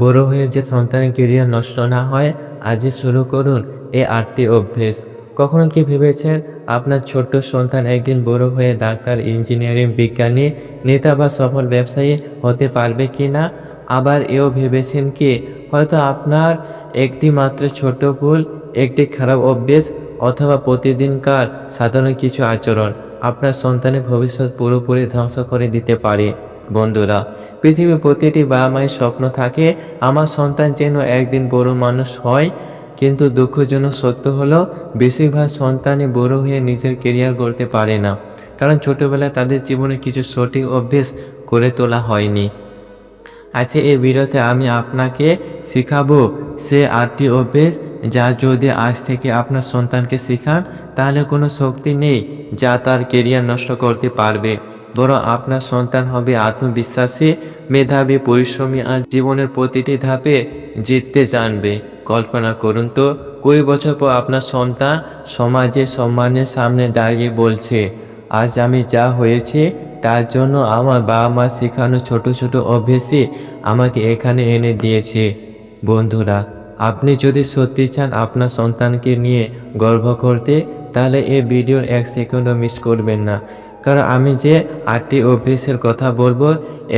বড় হয়ে যে সন্তানের কেরিয়ার নষ্ট না হয়, আজই শুরু করুন এই আটটি অভ্যেস। কখনো কি ভেবেছেন, আপনার ছোট্ট সন্তান একদিন বড় হয়ে ডাক্তার, ইঞ্জিনিয়ারিং, বিজ্ঞানী, নেতা বা সফল ব্যবসায়ী হতে পারবে কি না? আবার এও ভেবেছেন কি, হয়তো আপনার একটি মাত্র ছোট ভুল, একটি খারাপ অভ্যেস অথবা প্রতিদিনকার সাধারণ কিছু আচরণ আপনার সন্তানের ভবিষ্যৎ পুরোপুরি ধ্বংস করে দিতে পারে। বন্ধুরা, পৃথিবীর প্রতিটি বাবা মায়ের স্বপ্ন থাকে, আমার সন্তান যেন একদিন বড় মানুষ হয়, কিন্তু দুঃখজনক সত্য হলো, বেশিরভাগ সন্তানই বড় হয়ে নিজের কেরিয়ার গড়তে পারে না, কারণ ছোটোবেলায় তাদের জীবনে কিছু সঠিক অভ্যেস করে তোলা হয়নি। আজকে এই ভিডিওতে আমি আপনাকে শেখাবো সে আটটি অভ্যেস যা যদি আজ থেকে আপনার সন্তানকে শেখান, তাহলে কোনো শক্তি নেই যা তার কেরিয়ার নষ্ট করতে পারবে। বরং আপনার সন্তান হবে আত্মবিশ্বাসী, মেধাবী, পরিশ্রমী, আর জীবনের প্রতিটি ধাপে জিততে জানবে। কল্পনা করুন তো, কুড়ি বছর পর আপনার সন্তান সমাজে সম্মানের সামনে দাঁড়িয়ে বলছে, আজ আমি যা হয়েছে, তার জন্য আমার বাবা মা শেখানো ছোট ছোট অভ্যেসই আমাকে এখানে এনে দিয়েছে। বন্ধুরা, আপনি যদি সত্যি চান আপনার সন্তানকে নিয়ে গর্ব করতে, তাহলে এই ভিডিওর এক সেকেন্ডও মিস করবেন না। কারণ আমি যে আটটি অভ্যেসের কথা বলব,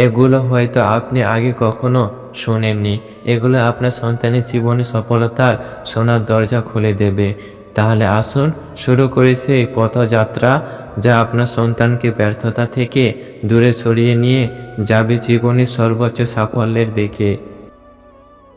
এগুলো হয়তো আপনি আগে কখনো শোনেননি। এগুলো আপনার সন্তানের জীবনে সফলতার সোনার দরজা খুলে দেবে। তাহলে আসুন শুরু করেছে এই পথযাত্রা, যা আপনার সন্তানকে ব্যর্থতা থেকে দূরে সরিয়ে নিয়ে যাবে জীবনের সর্বোচ্চ সাফল্যের দিকে।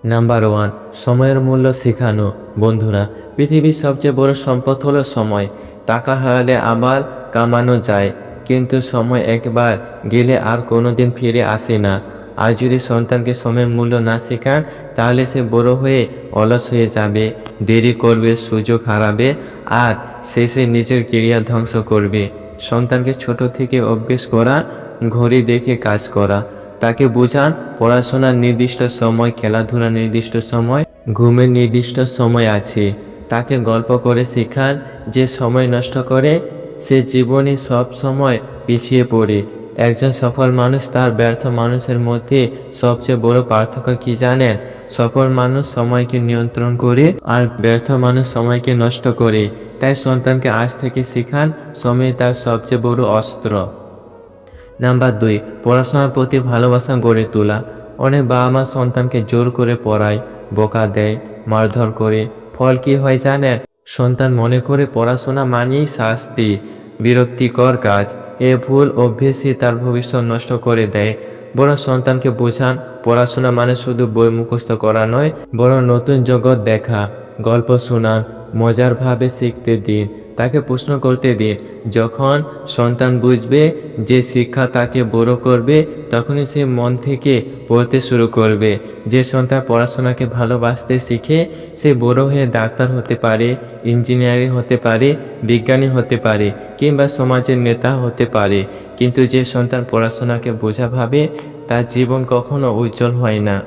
নাম্বার ওয়ান সময়ের মূল্য শেখানো। বন্ধুরা, পৃথিবীর সবচেয়ে বড় সম্পদ হলো সময়। টাকা হারালে আবার কামানো যায়, কিন্তু সময় একবার গেলে আর কোনোদিন ফিরে আসে না। আর যদি সন্তানকে সময়ের মূল্য না শেখান, তাহলে সে বড় হয়ে অলস হয়ে যাবে, দেরি করবে, সুযোগ হারাবে, আর শেষে নিজের কেরিয়ার ধ্বংস করবে। সন্তানকে ছোট থেকে অভ্যেস করা, ঘড়ি দেখে কাজ করা। তাকে বোঝান, পড়াশোনার নির্দিষ্ট সময়, খেলাধুলার নির্দিষ্ট সময়, ঘুমের নির্দিষ্ট সময় আছে। তাকে গল্প করে শেখান, যে সময় নষ্ট করে, সে জীবনে সব সময় পিছিয়ে পড়ে। একজন সফল মানুষ তার ব্যর্থ মানুষের মধ্যে সবচেয়ে বড় পার্থক্য কি জানেন? সফল মানুষ সময়কে নিয়ন্ত্রণ করে আর ব্যর্থ মানুষ সময়কে নষ্ট করে। তাই সন্তানকে আজ থেকে শেখান, সময় তার সবচেয়ে বড় অস্ত্র। নাম্বার দুই, পড়াশোনার প্রতি ভালোবাসা গড়ে তোলা। অনেক বাবা মা সন্তানকে জোর করে পড়ায়, বোকা দেয়, মারধর করে। ফল কি হয় জানেন? সন্তান মনে করে পড়াশোনা মানেই শাস্তি, বিরক্তিকর কাজ। এ ভুল অভ্যেসই তার ভবিষ্যৎ নষ্ট করে দেয়। বরং সন্তানকে বোঝান, পড়াশোনা মানে শুধু বই মুখস্থ করা নয়, বরং নতুন জগৎ দেখা, গল্প শোনান মজারভাবে শিখতে দিন। তাকে প্রশ্ন করতে দিন যখন সন্তান বুঝবে যে শিক্ষা তাকে বড় করবে, তখনই সে মন থেকে পড়তে শুরু করবে। যে সন্তান পড়াশোনাকে ভালোবাসতে শিখে, সে বড় হয়ে ডাক্তার হতে পারে ইঞ্জিনিয়ারিং হতে পারে, বিজ্ঞানী হতে পারে, কিংবা সমাজের নেতা হতে পারে। কিন্তু যে সন্তান পড়াশোনাকে বোঝা ভাবে, তার জীবন কখনো উজ্জ্বল হয় না।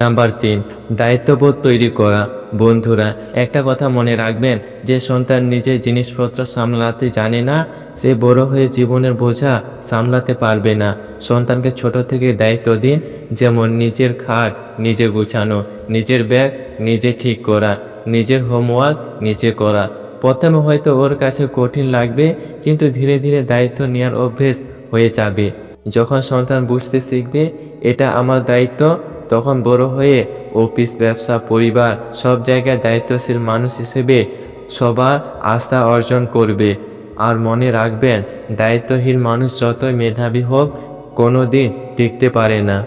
নাম্বার তিন, দায়িত্ববোধ তৈরি করা। বন্ধুরা, একটা কথা মনে রাখবেন, যে সন্তান নিজের জিনিসপত্র সামলাতে জানে না, সে বড় হয়ে জীবনের বোঝা সামলাতে পারবে না। সন্তানকে ছোট থেকে দায়িত্ব দিন, যেমন নিজের খাট নিজে গুছানো, নিজের ব্যাগ নিজে ঠিক করা, নিজের হোমওয়ার্ক নিজে করা। প্রথমে হয়তো ওর কাছে কঠিন লাগবে, কিন্তু ধীরে ধীরে দায়িত্ব নেওয়ার অভ্যেস হয়ে যাবে। যখন সন্তান বুঝতে শিখবে, এটা আমার দায়িত্ব তখন বড় হয়ে অফিস, ব্যবসা, পরিবার সব জায়গায় দায়িত্বশীল মানুষ হিসেবে সবার আস্থা অর্জন করবে। আর মনে রাখবেন, দায়িত্বহীন মানুষ যতই মেধাবী হোক কোনো দিন টিকতে পারে না।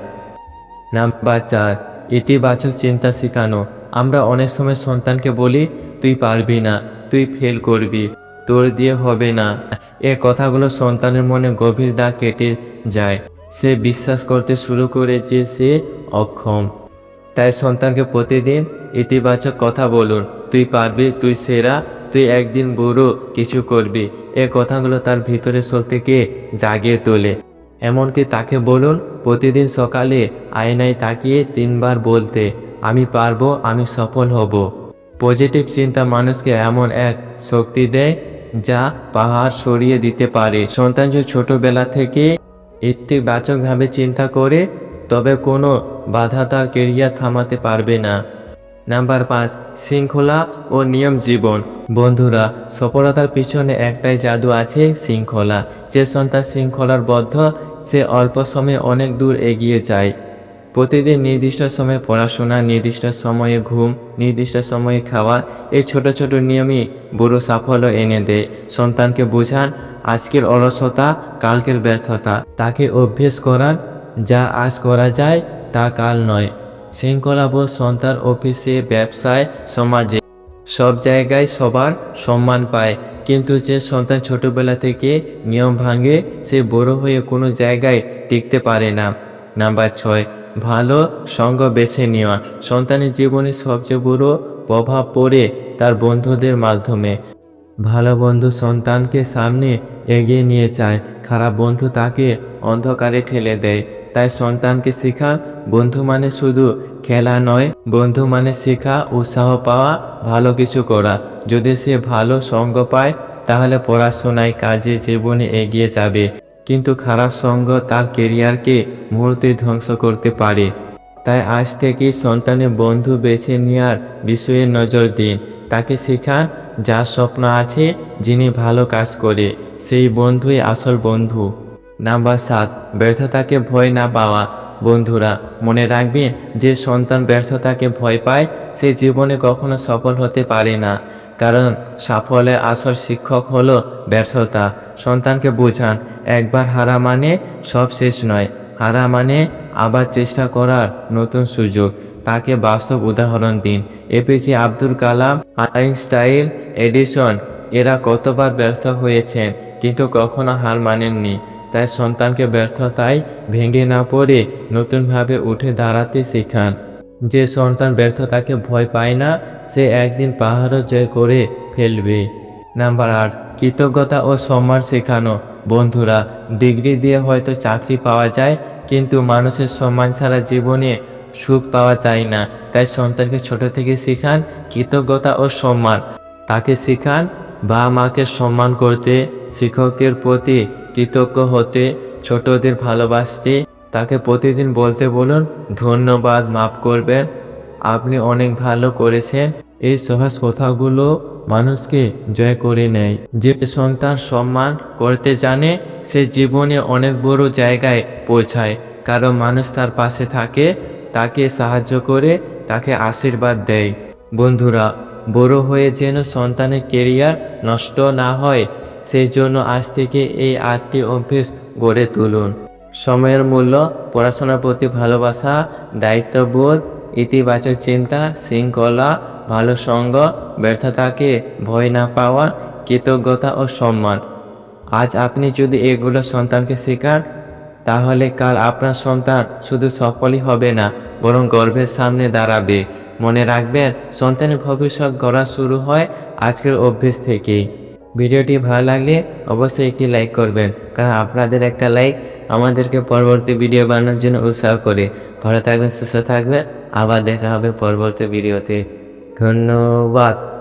নাম্বার চার, ইতিবাচক চিন্তা শেখানো। আমরা অনেক সময় সন্তানকে বলি, তুই পারবি না, তুই ফেল করবি, তোর দিয়ে হবে না। এ কথাগুলো সন্তানের মনে গভীর দাগ কেটে যায়। সে বিশ্বাস করতে শুরু করে যে সে অক্ষম। তাই সন্তানকে প্রতিদিন ইতিবাচক কথা বলুন। তুই পারবি, তুই সেরা, তুই একদিন বড়, কিছু করবি। এ কথাগুলো তার ভিতরে শক্তিকে জাগিয়ে তোলে। এমনকি তাকে বলুন, প্রতিদিন সকালে আয়নায় তাকিয়ে তিনবার বলতে, আমি পারব, আমি সফল হব। পজিটিভ চিন্তা মানুষকে এমন এক শক্তি দেয় যা পাহাড় সরিয়ে দিতে পারে। সন্তান যদি ছোটবেলা থেকে ইতিবাচকভাবে চিন্তা করে, তবে কোনো বাধা তার কেরিয়ার থামাতে পারবে না। নাম্বার পাঁচ, শৃঙ্খলা ও নিয়ম জীবন। বন্ধুরা, সফলতার পিছনে একটাই জাদু আছে শৃঙ্খলা। যে সন্তান শৃঙ্খলার বদ্ধ, সে অল্প সময়ে অনেক দূর এগিয়ে যায়। প্রতিদিন নির্দিষ্ট সময়ে পড়াশোনা, নির্দিষ্ট সময়ে ঘুম, নির্দিষ্ট সময়ে খাওয়া, এই ছোট ছোট নিয়মই বড় সাফল্য এনে দেয়। সন্তানকে বোঝান, আজকের অলসতা, কালকের ব্যর্থতা। তাকে অভ্যেস করান, যা আজ করা যায় তা কাল নয়। শৃঙ্খলাবোধ সন্তান অফিসে, ব্যবসায়, সমাজে সব জায়গায় সবার সম্মান পায়। কিন্তু যে সন্তান ছোটবেলা থেকে নিয়ম ভাঙে, সে বড় হয়ে কোনো জায়গায় টিকতে পারে না। নাম্বার ছয়, ভালো সঙ্গ বেছে নেওয়া। সন্তানের জীবনে সবচেয়ে বড় প্রভাব পড়ে তার বন্ধুদের মাধ্যমে। ভালো বন্ধু সন্তানকে সামনে এগিয়ে নিয়ে যায়। খারাপ বন্ধু তাকে অন্ধকারে ঠেলে দেয়। তাই সন্তানকে শেখা বন্ধু মানে শুধু খেলা নয়, বন্ধু মানে শেখা, উৎসাহ পাওয়া, ভালো কিছু করা। যদি সে ভালো সঙ্গ পায়, তাহলে পড়াশোনায়, কাজে, জীবনে এগিয়ে যাবে। কিন্তু খারাপ সঙ্গ তার কেরিয়ারকে মুহূর্তে ধ্বংস করতে পারে। তাই আজ থেকেই সন্তানের বন্ধু বেছে নেওয়ার বিষয়ে নজর দিন। তাকে শেখান যার স্বপ্ন আছে, যিনি ভালো কাজ করে, সেই বন্ধুই আসল বন্ধু। নাম্বার সাত, ব্যর্থতাকে ভয় না পাওয়া। বন্ধুরা, মনে রাখবেন যে সন্তান ব্যর্থতাকে ভয় পায়, সে জীবনে কখনো সফল হতে পারে না। কারণ সাফল্যের আসল শিক্ষক হলো ব্যর্থতা। সন্তানকে বোঝান, একবার হারা মানে সব শেষ নয়। হারা মানে আবার চেষ্টা করার নতুন সুযোগ। তাকে বাস্তব উদাহরণ দিন। APJ Abdul Kalam, Einstein Edison, এরা কতবার ব্যর্থ হয়েছেন, কিন্তু কখনো হার মানেননি। তাই সন্তানকে ব্যর্থতায় ভেঙে না পড়ে নতুনভাবে উঠে দাঁড়াতে শেখান। যে সন্তান ব্যর্থতাকে ভয় পায় না, সে একদিন পাহাড়ও জয় করে ফেলবে। নাম্বার আট, কৃতজ্ঞতা ও সম্মান শেখানো। বন্ধুরা, ডিগ্রি দিয়ে হয়তো চাকরি পাওয়া যায়, কিন্তু মানুষের সম্মান ছাড়া জীবনে সুখ পাওয়া যায় না। তাই সন্তানকে ছোট থেকে শেখান কৃতজ্ঞতা ও সম্মান। তাকে শেখান বা মাকে সম্মান করতে, শিক্ষকের প্রতি কৃতজ্ঞ হতে, ছোটদের ভালোবাসতে, তাকে প্রতিদিন বলতে বলুন, ধন্যবাদ, মাফ করবেন, আপনি অনেক ভালো করেছেন। এই সহজ কথাগুলো মানুষকে জয় করে নেয়। যে সন্তান সম্মান করতে জানে, সে জীবনে অনেক বড় জায়গায় পৌঁছায়। কারণ মানুষ তার পাশে থাকে, তাকে সাহায্য করে, তাকে আশীর্বাদ দেয়। বন্ধুরা, বড় হয়ে যেন সন্তানের কেরিয়ার নষ্ট না হয় সেই জন্য আজ থেকে এই আটটি অভ্যেস গড়ে তুলুন। সময়ের মূল্য, পড়াশোনার প্রতি ভালোবাসা, দায়িত্ববোধ, ইতিবাচক চিন্তা, শৃঙ্খলা, ভালো সঙ্গ, ব্যর্থতাকে ভয় না পাওয়া, কৃতজ্ঞতা ও সম্মান। আজ আপনি যদি এগুলো সন্তানকে শেখান, তাহলে কাল আপনার সন্তান শুধু সফলই হবে না, বরং গর্ভের সামনে দাঁড়াবে। মনে রাখবেন, সন্তানের ভবিষ্যৎ গড়া শুরু হয় আজকের অভ্যেস থেকেই। ভিডিওটি ভালো লাগলে অবশ্যই একটি লাইক করবেন। কারণ আপনাদের একটা লাইক আমাদেরকে পরবর্তী ভিডিও বানানোর জন্য উৎসাহ করে। ভালো থাকবেন, সুস্থ থাকবেন। আবার দেখা হবে পরবর্তী ভিডিওতে। ধন্যবাদ।